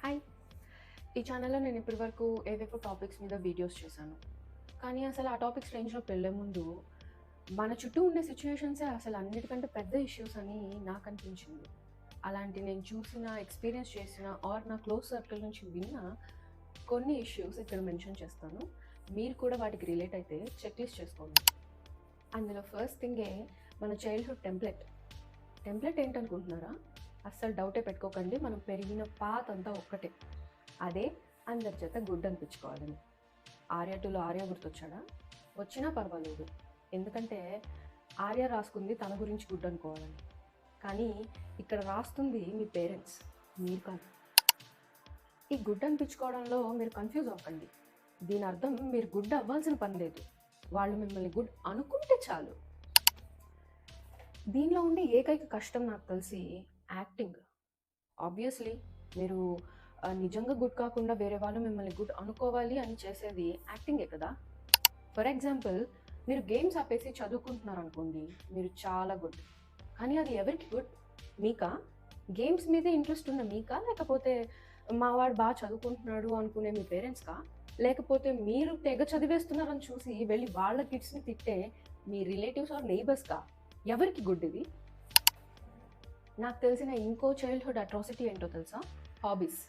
Hi. ఈ ఛానల్లో నేను ఇప్పటివరకు ఏవేవో టాపిక్స్ మీద వీడియోస్ చేశాను. కానీ అసలు ఆ టాపిక్స్ రేంజ్లో వెళ్ళే ముందు మన చుట్టూ ఉండే సిచ్యువేషన్సే అసలు అన్నిటికంటే పెద్ద ఇష్యూస్ అని నాకు అనిపించింది. అలాంటి నేను చూసిన ఎక్స్పీరియన్స్ చేసిన ఆర్ నా క్లోజ్ సర్కిల్ నుంచి విన్న కొన్ని ఇష్యూస్ ఇక్కడ మెన్షన్ చేస్తాను. మీరు కూడా వాటికి రిలేట్ అయితే చెక్ లిస్ట్ చేసుకోండి. అందులో ఫస్ట్ థింగే మన చైల్డ్హుడ్ టెంప్లెట్ టెంప్లెట్ ఏంటనుకుంటున్నారా? అస్సలు డౌటే పెట్టుకోకండి. మనం పెరిగిన పాత్ అంతా ఒక్కటే. అదే అందరి చేత గుడ్ అనిపించుకోవాలని. ఆర్య టూలో ఆర్య గుర్తొచ్చాడా? వచ్చినా పర్వాలేదు. ఎందుకంటే ఆర్య రాసుకుంది తన గురించి గుడ్ అనుకోవాలని. కానీ ఇక్కడ రాస్తుంది మీ పేరెంట్స్. మీరు కాదు. ఈ గుడ్ అనిపించుకోవడంలో మీరు కన్ఫ్యూజ్ అవ్వకండి. దీని అర్థం మీరు గుడ్ అవ్వాల్సిన పని లేదు. వాళ్ళు మిమ్మల్ని గుడ్ అనుకుంటే చాలు. దీనిలో ఉండే ఏకైక కష్టం నాకు తెలిసి యాక్టింగ్. ఆబ్వియస్లీ మీరు నిజంగా గుడ్ కాకుండా వేరే వాళ్ళు మిమ్మల్ని గుడ్ అనుకోవాలి అని చేసేది యాక్టింగే కదా? ఫర్ ఎగ్జాంపుల్ మీరు గేమ్స్ ఆపేసి చదువుకుంటున్నారు అనుకోండి మీరు చాలా గుడ్. కానీ అది ఎవరికి గుడ్? మీకా? గేమ్స్ మీదే ఇంట్రెస్ట్ ఉన్న మీకా? లేకపోతే మా వాడు బాగా చదువుకుంటున్నాడు అనుకునే మీ పేరెంట్స్కా? లేకపోతే మీరు తెగ చదివేస్తున్నారని చూసి వెళ్ళి వాళ్ళ కిడ్స్ని తిట్టే మీ రిలేటివ్స్ ఆర్ నైబర్స్కా? ఎవరికి గుడ్ ఇది? నాకు తెలిసిన ఇంకో చైల్డ్హుడ్ అట్రాసిటీ ఏంటో తెలుసా? హాబీస్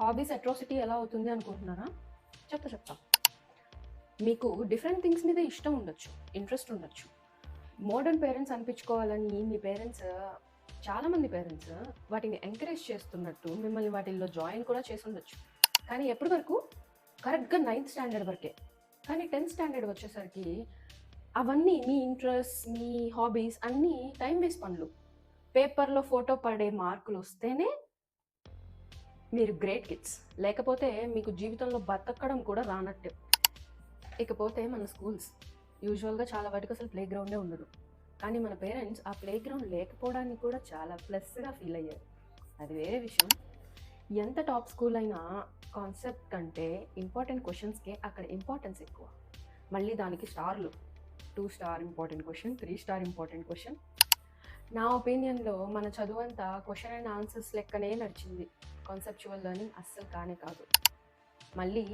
హాబీస్ అట్రాసిటీ ఎలా అవుతుంది అనుకుంటున్నారా? చెప్తా చెప్తా. మీకు డిఫరెంట్ థింగ్స్ మీద ఇష్టం ఉండొచ్చు ఇంట్రెస్ట్ ఉండొచ్చు. మోడర్న్ పేరెంట్స్ అనిపించుకోవాలని మీ పేరెంట్స్ చాలామంది పేరెంట్స్ వాటిని ఎంకరేజ్ చేస్తున్నట్టు మిమ్మల్ని వాటిల్లో జాయిన్ కూడా చేసి ఉండొచ్చు. కానీ ఎప్పటి వరకు? కరెక్ట్గా నైన్త్ స్టాండర్డ్ వరకే. కానీ టెన్త్ స్టాండర్డ్ వచ్చేసరికి అవన్నీ మీ ఇంట్రెస్ట్ మీ హాబీస్ అన్నీ టైం వేస్ట్ పనులు. పేపర్లో ఫోటో పడే మార్కులు వస్తేనే మీరు గ్రేట్ కిడ్స్. లేకపోతే మీకు జీవితంలో బతకడం కూడా రానట్టే. ఇకపోతే మన స్కూల్స్ యూజువల్గా చాలా వాటికి అసలు ప్లే గ్రౌండే ఉండదు. కానీ మన పేరెంట్స్ ఆ ప్లే గ్రౌండ్ లేకపోవడానికి కూడా చాలా ప్లస్గా ఫీల్ అయ్యారు. అది వేరే విషయం. ఎంత టాప్ స్కూల్ అయినా కాన్సెప్ట్ కంటే ఇంపార్టెంట్ క్వశ్చన్స్కే అక్కడ ఇంపార్టెన్స్ ఎక్కువ. మళ్ళీ దానికి స్టార్లు. Two star important question three star important question. నా ఒపీనియన్లో మన చదువు అంతా క్వశ్చన్ అండ్ ఆన్సర్స్ లెక్కనే నడిచింది. కాన్సెప్చువల్ లెర్నింగ్ అస్సలు కానే కాదు. మళ్ళీ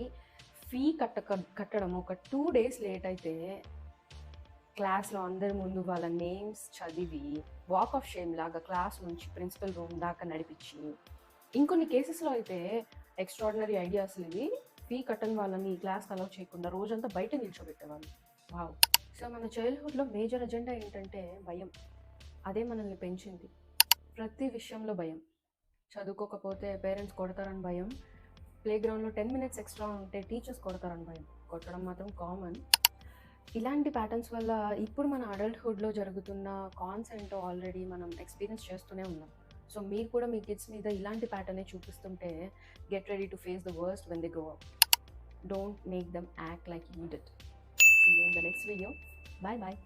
ఫీ కట్ట కట్టడం ఒక టూ డేస్ లేట్ అయితే క్లాస్లో అందరి ముందు వాళ్ళ నేమ్స్ చదివి వాక్ ఆఫ్ షేమ్ లాగా క్లాస్ నుంచి ప్రిన్సిపల్ రూమ్ దాకా నడిపించి ఇంకొన్ని కేసెస్లో అయితే ఎక్స్ట్రాడినరీ ఐడియాస్ ఇవి ఫీ కట్టని వాళ్ళని క్లాస్ అలౌ చేయకుండా రోజంతా బయట నిల్చోబెట్టేవాళ్ళు. వావ్! సో మన చైల్డ్హుడ్లో మేజర్ అజెండా ఏంటంటే భయం. అదే మనల్ని పెంచింది. ప్రతి విషయంలో భయం. చదువుకోకపోతే పేరెంట్స్ కొడతారని భయం. ప్లే గ్రౌండ్లో టెన్ మినిట్స్ ఎక్స్ట్రా ఉంటే టీచర్స్ కొడతారని భయం. కొట్టడం మాత్రం కామన్. ఇలాంటి ప్యాటర్న్స్ వల్ల ఇప్పుడు మన అడల్ట్హుడ్లో జరుగుతున్న కాన్స్ ఏంటో ఆల్రెడీ మనం ఎక్స్పీరియన్స్ చేస్తూనే ఉన్నాం. సో మీరు కూడా మీ కిడ్స్ మీద ఇలాంటి ప్యాటర్నే చూపిస్తుంటే get ready to face the worst when they grow up. Don't make them act like you did see you in the next video bye bye